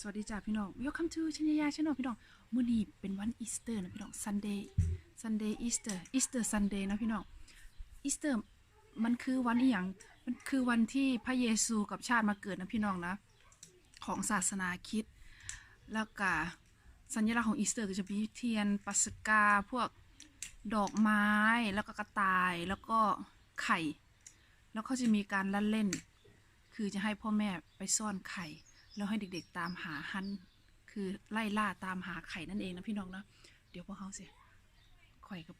สวัสดีจ้าพี่น้อง Welcome to ชัญญาชาแนลพี่น้องมื้อนี้เป็นวันอีสเตอร์นะพี่น้อง Sunday Sunday Easter Easter Sunday นะพี่น้องอีสเตอร์มันคือวันอีหยังมันคือวันที่พระเยซูกับชาติมาเกิดนะพี่น้องนะ ของศาสนาคริดแล้วก็สัญลักษณ์ของอีสเตอร์ก็จะมีเทียนปัสกาพวกดอกไม้แล้วก็กระต่ายแล้วก็ไข่ แล้วเขาจะมีการละเล่น คือจะให้พ่อแม่ไปซ่อนไข่ แล้วให้เด็กๆตามหาฮันคือไล่ล่าตามหาไข่นั่นเองนะพี่น้องนะเดี๋ยวพวกเขาสิข่อยกับ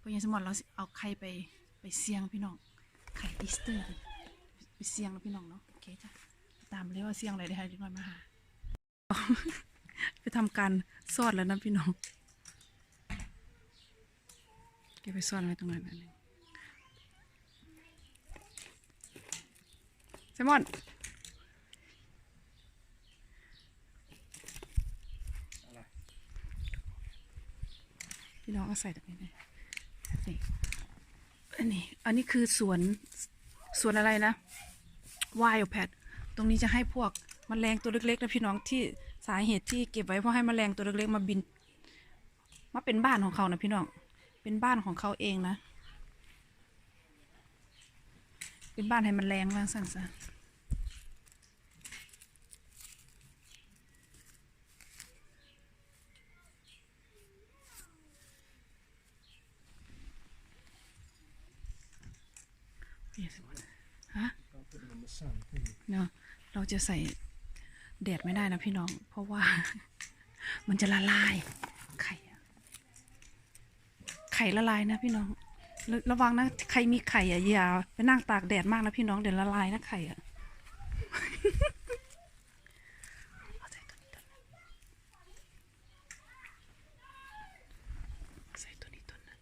พ่อยังสมอนเราเอาไข่ไปไปเสี่ยงพี่น้องไข่อีสเตอร์ไปเสี่ยงนะพี่น้องเนาะโอเคจ้ะตามเลยว่าเสี่ยงอะไรได้ให้เด็กน้อยมาหาไปทำการซ่อนแล้วนะพี่น้องแกไปซ่อนไว้ตรงนั้นอันหนึงแซมอน พี่น้องเอาใส่ตรงนี้เลยนี่อันนี้ อันนี้คือสวนสวนอะไรนะวายแพดตรงนี้จะให้พวกมแมลงตัวเล็กๆนะพี่น้องที่สาเหตุที่เก็บไว้เพราะให้มแมลงตัวเล็กๆมาบิน มาเป็นบ้านของเขานะพี่น้อง เป็นบ้านของเขาเองนะ เป็นบ้านให้มแมลงว่างสั้นซะเปลี่ยนสิหมดฮะ I'll put them in the sun. can you? เนาะเราจะใส่แดดไม่ได้นะพี่น้อง เพราะว่า มันจะละลาย ไข่ไข่ละลายนะพี่น้อง ระระวังนะใครมีไข่อะอย่าไปนั่งตากแดดมากนะพี่น้องเดี๋ยวละลายนะไข่อะ เอาใส่ตัวนี้ตัวนึงใส่ตัวนี้ตัวนึง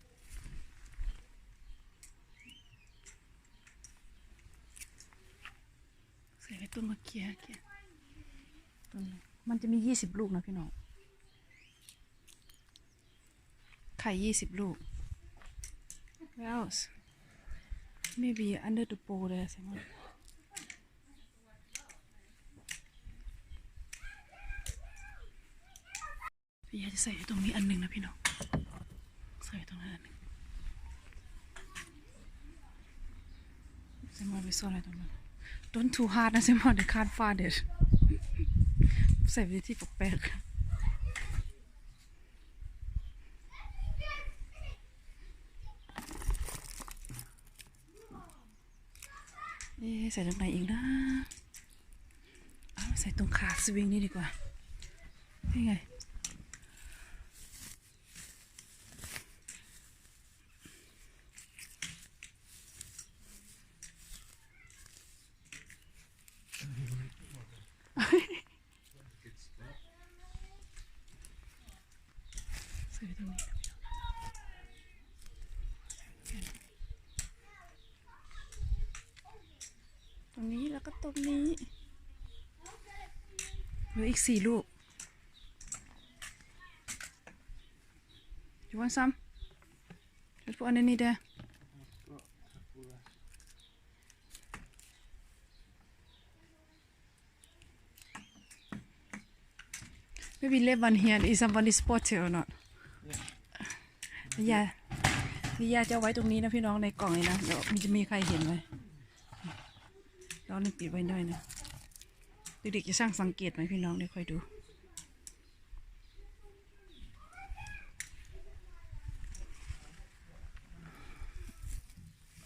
ใส่ไว้ต้นมะ เขือเขียต้นหนึ่งมันจะมียี่สิบลูกนะพี่น้อง ไข่ยี่สิบลูก What else maybe under the bowl there ใช่ไหมพี่อยากจะใส่ไว้ตรงนี้อันหนึ่งนะพี่น้อง ใส่ไว้ตรงนั้นอันหนึ่งใส่มาไปซ่อนอะไรตรงนั้น Don't too hard นะเซมอนเดี๋ยวคาดฟาดเด็ดใส่ไปที่ปกแปลกเอ๊ใส่ตรงไหนอีกนะเอาใส่ตรงขาสวิงนี่ดีกว่านี่ไง ใส่ไว้ตรงนี้นะตรงนี้แล้ว ก็ตรงนี้เหลืออีกสี่ลูก You want some? Just put underneath there. Maybe leave one here. Is somebody spotted or not? นี่ยานี่ยาจะเอาไว้ตรงนี้นะพี่น้องในกล่องเลยนะ เดี๋ยวมันจะมีใครเห็นไหม เรานี่ปิดไว้ด้วยนะเด็กๆจะสร้างสังเกตไหมพี่น้องเดี๋ยวค่อยดู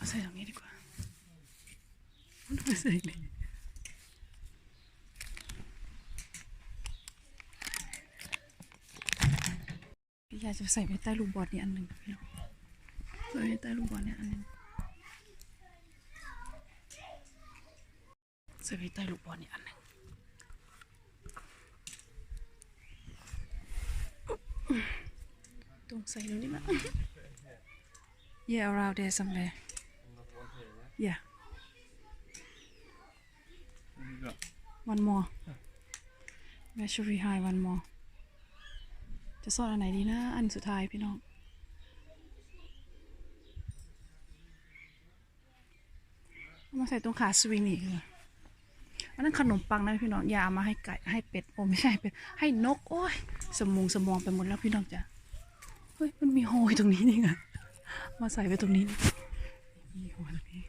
ใส่ตรงนี้ดีกว่าไม่ใส่เลยพี่ยาจะใส่ไว้ใต้ลูกบอลนี่อันหนึ่งพี่น้องใส่ไว้ใต้ลูกบอลนี่อันหนึ่ง จะมีใต้ลูกบอลนี่อันนึงตรงใส่ตรงนี้มา Yeah around there somewhere Yeah One more Where should we hide one more จะซ่อนอันไหนดีนะ อันสุดท้ายพี่น้อง มาใส่ตรงขาสวิงอีกเลย อันนั้นขนมปังนะพี่น้องอย่าเอามาให้ไก่ให้เป็ดโอ้ไม่ใช่เป็ดให้นก โอ้ยสมองสมองไปหมดแล้วพี่น้องจ้ะเฮ้ยมันมีโฮยตรงนี้นี่ไงมาใส่ไว้ตรงนี้นี่มีโฮยตรงนี้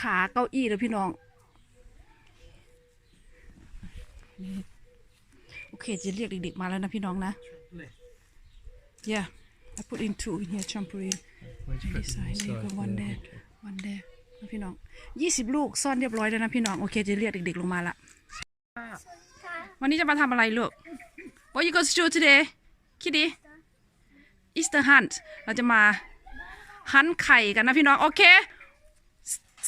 ขาเก้าอี้เลยพี่น้องนี่โอเคจะเรียกเด็กๆมาแล้วนะพี่น้องนะ yeah I put in two in here trampoline Where'd you put This them side, inside? you got one Yeah, there. Okay. วันเดย์นะพี่น้องยี่สิบลูกซ่อนเรียบร้อยแล้วนะพี่น้องโอเคจะเรียกเด็กๆลงมาละวันนี้จะมาทำอะไรลูก What you going to do today Kitty Easter hunt เราจะมาหันไข่กันนะพี่น้อง โอเค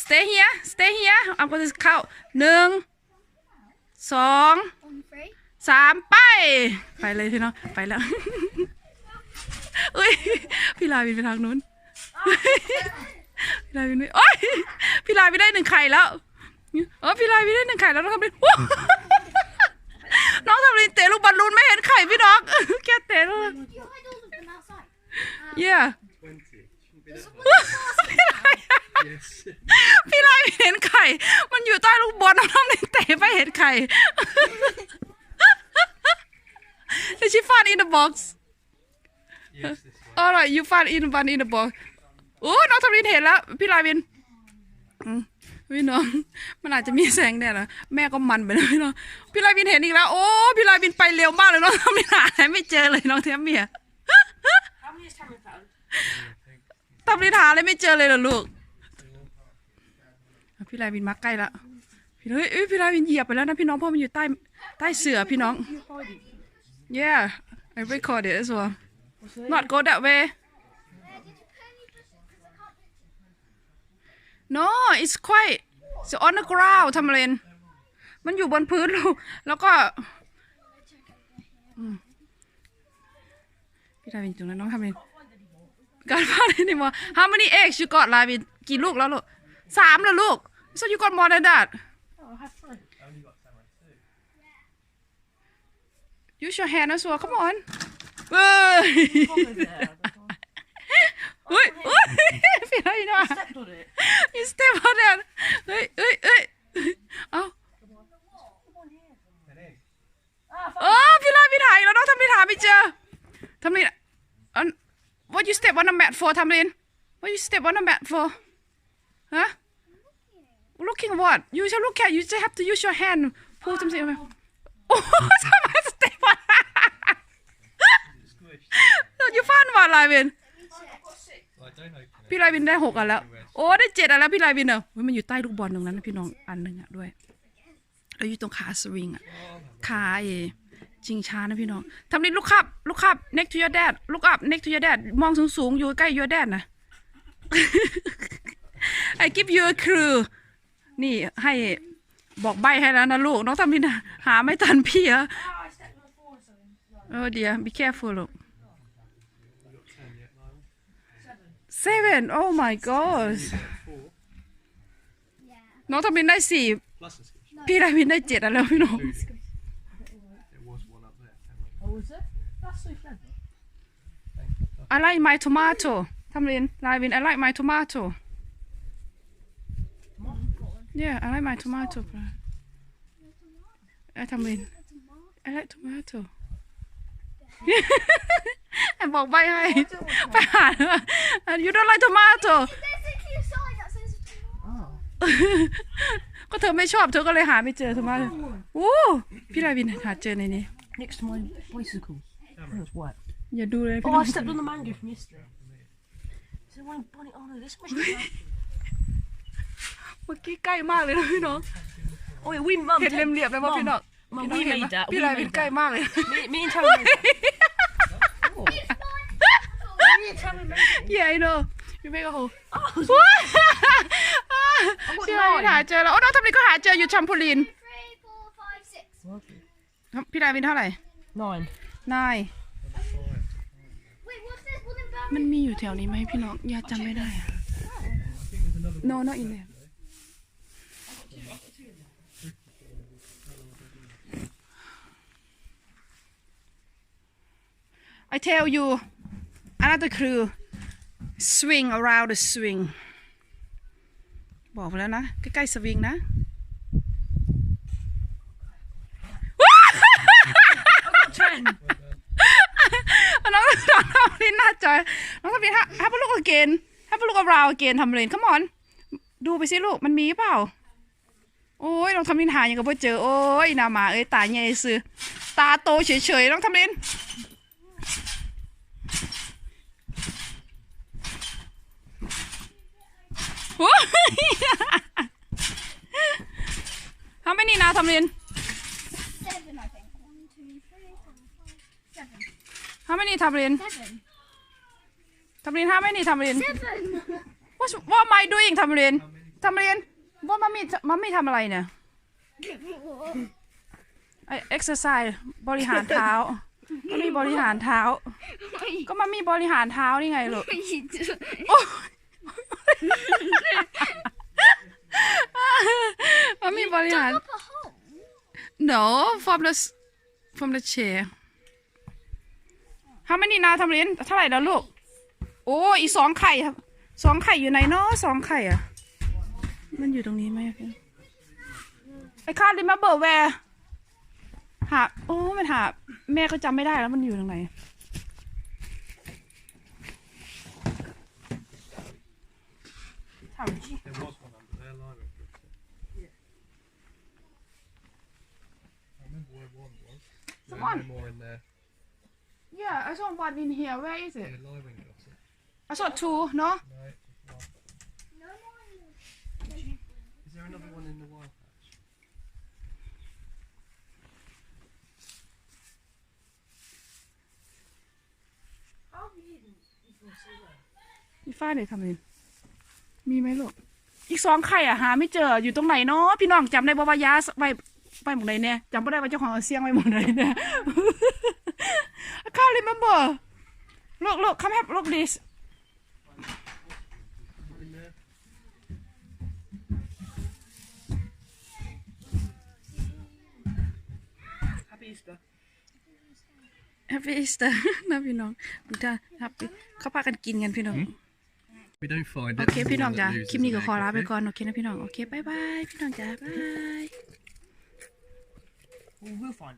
stay here stay here I'm going to เข้าหนึ่งสอง On three. สามไป ไปเลยพี่น้อง ไปแล้วเอ้ยพี่ลาวินไปทางนู้น พี่ลาวินไม่โอ้ยพี่ลาวินได้หนึ่งไข่แล้วเออพี่ลาวินได้หนึ่งไข่แล้วน้องทำลินว้าวน้องทำลินเตะลูกบอลลูนไม่เห็นไข่พี่น้องแค่เตะลูก You hide all of them outside. เย่ Twenty. Shouldn't be that Yes. พี่ลาวินเห็นไข่ มันอยู่ใต้ลูกบอลน้องทำลินเตะไม่เห็นไข่ Did she find in the box Yes, this one. alright you find in one in the box โอ้น้องทำลินเห็นแล้ว พี่ลาวินพี่น้อง มันอาจจะมีแสงแดดนะแม่ก็มันไปแล้วพี่น้องพี่ลาวินเห็นอีกแล้ว โอ้ พี่ลาวินไปเร็วมากเลยน้องทำลินหาอะไรไม่เจอเลยน้องเทียมเมียทำลินหาอะไรไม่เจอเลยเหรอลูก พี่ลาวินมาใกล้ละพี่เฮ้ยเอ้ยพี่ลาวินเหยียบไปแล้วนะพี่น้องเพราะมันอยู่ใต้ใต้เสือพี่น้อง yeah I record it as well not go that way no it's quite it's on the ground ทำอะไรนมันอยู่บนพื้นลูกแล้วก็พี่ลาวินตรงนั้นน้องทำอะไรการบ้านนี่มา how many eggs you got ลาวินกี่ลูกแล้วลูกสามแล้วลูก so you got more than that use your hand as well come on เฮ้ยเฮ้ย พี่ลาวินว่า Stepped on it. you step on that เฮ้ยเฮ้ยเฮ้ยเอา An egg. เออพี่ลาวินหายแล้วน้องทำลินหาไม่เจอทำลินอัน what you step on the mat for ทำลิน what you step on the mat for ฮะ looking what you should look at you just have to use your hand pull something มาโอ้ทำไม step on Squished. you found what ลาวิน Well, I don't open it. พี่ลาวินได้หกอันแล้ว โอ้ได้เจ็ดอันแล้วพี่ลาวินเนอะเฮ้ยมันอยู่ใต้ลูกบอลตรงนั้นนะพี่น้องอันหนึ่งอะด้วยแล้วอยู่ตรงขาสวิงอะขาเอชิงช้านะพี่น้องทำนี่ลูกขับ ลูกขับ next to your dad look up next to your dad มองสูงสูงๆอยู่ใกล้ your dad นะ I give you a clue นี่ให้บอกใบให้แล้วนะลูก น้องทำนี่นะหาไม่ทันพี่อะ Oh, I stepped on the floor or something. No. เออเดี๋ยว be careful ลูก seven oh my god Four. น้องทำนี่ได้สี่ Plus a squish. พี่ลาวินได้เจ็ดอันแล้วพี่น้อง There was one up there. Hang on. Oh, was it? That's so clever. I like my tomato ทำเรียนลาวิน I like my tomato yeah I like my tomato ไอ้ทำเรียน I like tomato ไอ้ บอกใบให้ ไปหาเถอะ you don't like tomato There's a clear sign that says tomato. Oh. ก็เธอไม่ชอบเธอก็เลยหาไม่เจอ tomato โอ้พี่ลาวินหาเจอในนี้ Next to my bicycle. Oh, it's wet. อย่าดูเลยพี่ Oh, น้อง I stepped on the mango from yesterday. So when bunny, oh no, this must be. เมื่อกี้ใกล้มากเลยนะพี่น้อง Oh, yeah, we mum. เห็นเรียบๆเลยว่าพี่น้อง Mum, พี่น้อง we เห็น made ปะ that. พี่ We ลาวิน made ใกล้ that. มากเลย Me, me and Tammy made that. Oh. Me and Tammy made it. Yeah, I know. You make a hole. Oh, พี่ลาวินหาเจอแล้ว โอ้น้องทำนี่ก็หาเจออยู่ชัมพูลิน Three, four, five, six. พี่ลาวินเท่าไหร่ nine. นาย Wait, what's this? One in Birmingham. มันมีอยู่แถวนี้ไหมพี่น้องยาจำไม่ได้อะ No not in there I tell you another crew swing around the swing บอกไปแล้วนะ ใกล้ๆสวิงนะว้องน้องทำลิ้นหน่าจอยน้องทำลิ้นฮะฮับลูกเกนฮับลูกเราเกนทำเลนขมอน ดูไปสิลูก มันมีเปล่า โอ้ยน้องทำลิ้นหายังก็บ่เจอ โอ้ยนามา เอ้ย ตาใหญ่ซื้อ ตาโตเฉยๆน้องทำลิ้น How many now ทำลิน Seven, I think. One, two, three, four, five, seven. How many ทำลิน Seven. ทำลิน How many ทำลิน Seven. What what am I doing ทำลินทำลินว่ามัมมี่มัมมี่ทำอะไรเนี่ยไอ exercise บริหารเท้ามัมมี่บริหารเท้า ก็มัมมี่บริหารเท้านี่ไงลูก โอ๊ยมัมมี่บริหาร Up a hole. no from the from the chair How many นาทำเลนเท่าไหร่แล้วลูก โอ้อีสองไข่ครับสองไข่อยู่ไหนเนาะสองไข่อะมันอยู่ตรงนี้ไหมไอ้คาดลิมาเบอร์แวร์หาโอ้มันหาแม่ก็จำไม่ได้แล้วมันอยู่ตรงไหน There was one under there, Lyra. Yeah. I remember where one was. One? more in there. Yeah, I saw one in here. Where is it? Yeah, got it. I saw two, no? No, just one. No more. Is there another one in the wild patch? How hidden is You find it, I mean. มีไหมลูก อีกสองไข่อะหาไม่เจออยู่ตรงไหนเนาะพี่น้องจำได้บ่ว่ายาสไปไปหมดเลยเนี่ยจำไม่ได้ว่าเจ้าของเอาเสียงไว้หมดเลยเนี่ย I can't remember look look come have look this In there? Happy Easter. Happy Easter นะพี่น้องดูท่า Happy เขาพากันกินกันพี่น้อง We don't find โอ it. เค the พี่น้อง one จ้ะ that loses คลิปนี้ก็ an ขอ egg, ลาไป okay? ก่อนโอเคนะพี่น้องโอเคบายบายพี่น้องจ้ะบาย Well, we'll find